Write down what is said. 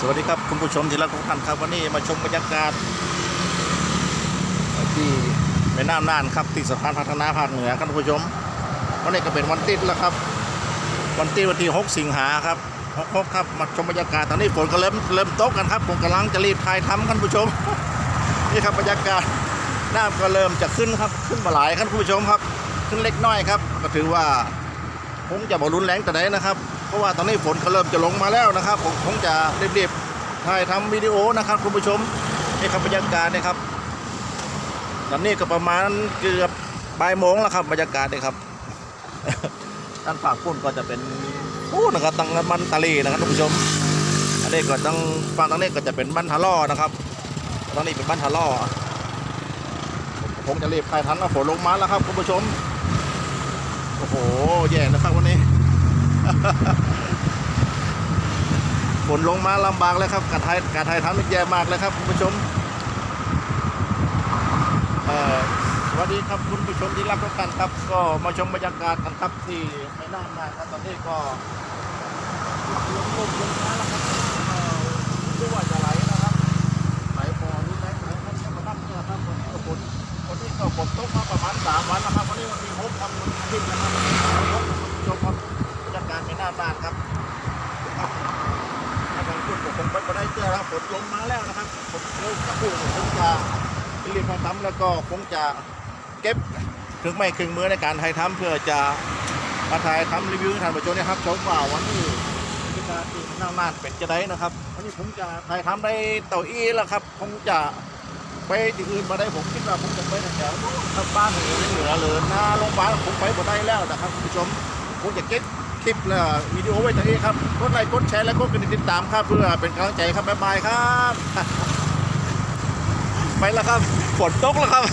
สวัสดีครับคุณผู้ชมที่รักทุกท่านครับวันนี้มาชมบรรยากาศที่แม่น้ำน่านครับที่สะพานพัฒนาภาคเหนือครับคุณผู้ชมวันนี้ก็เป็นวันติดแล้วครับ วันติดวันที่ 6 สิงหาครับ6ครับมาชมบรรยากาศตอนนี้ฝนก็เริ่มเริ่มตกกันครับผมกำลังจะรีบถ่ายทำกันผู้ชมนี่ครับบรรยากาศน้ำก็เริ่มจะขึ้นครับขึ้นมาหลายครับคุณผู้ชมครับ ขึ้นเล็กน้อยครับ ก็ถือว่าคงจะบอรุนแรงแต่ไหนนะครับ ราะว่าตอนนี้ฝนก็เริ่มจะลงมาแล้วนะครับ ผมคงจะรีบๆถ่ายทำวิดีโอนะครับคุณผู้ชมนี่ครับบรรยากาศนะครับ ตอนนี้ก็ประมาณเกือบบ่ายโมงแล้วครับบรรยากาศนี่ครับด้านฝากพุ่นก็จะเป็นอู้นะครับตังมันตะลีนะครับคุณผู้ชมอันนี้ก็ต้องฝั่งตรงนี้ก็จะเป็นบ้านทะล่อนะครับตอนนี้เป็นบ้านทะล่อผมจะรีบถ่ายทันแล้วฝนลงมาแล้วครับคุณผู้ชมโอ้โหแย่นะครับวันนี้ ฝนลงมาลำบากเลยครับการไทยการไทยทำนี่แย่มากเลยครับคุณผู้ชมสวัสดีครับคุณผู้ชมที่รักทุกท่านครับ ก็มาชมบรรยากาศกันครับที่แม่น้ำน่านครับตอนนี้ก็ลงลงลงมาแล้วครับเอ่อไม่รู้ว่าจะไหลนะครับไหลพอรุนแรงไหลมันจะมานับเนี่ยครับวันนี้ก็ฝนวันนี้ก็ฝนตกมาประมาณสามวันแล้วครับวันนี้วันที่านครับถ้าบางคนก็คงไปไม่ได้เจอแล้วฝนลงมาแล้วนะครับ ผมเริ่มจะพูดคงจะรีบมาทำแล้วก็คงจะเก็บถึงไม่ครึ่งมือในการถ่ายทำเพื่อจะมาถ่ายทำรีวิวให้ท่านผู้ชมนะครับชมว่าวันนี้พิการที่หน้านานเป็นจะได้นะครับวันนี้ผมจะถ่ายทำได้เต่าอี้แล้วครับคงจะไปที่อื่นมาได้ผมคิดว่าผมจะไปแถวนู้นบ้านเหนือเหนือเลยน้าโรงพยาบาลผมไปบ่ได้แล้วนะครับคุณผู้ชมผมจะเก็บ คลิปและวิดีโอไว้ตรงนี้ครับกดไลค์กดแชร์และกดกระดิ่งติดตามครับเพื่อเป็นกำลังใจครับบ๊ายบายครับ ไปแล้วครับฝนตกแล้วครับ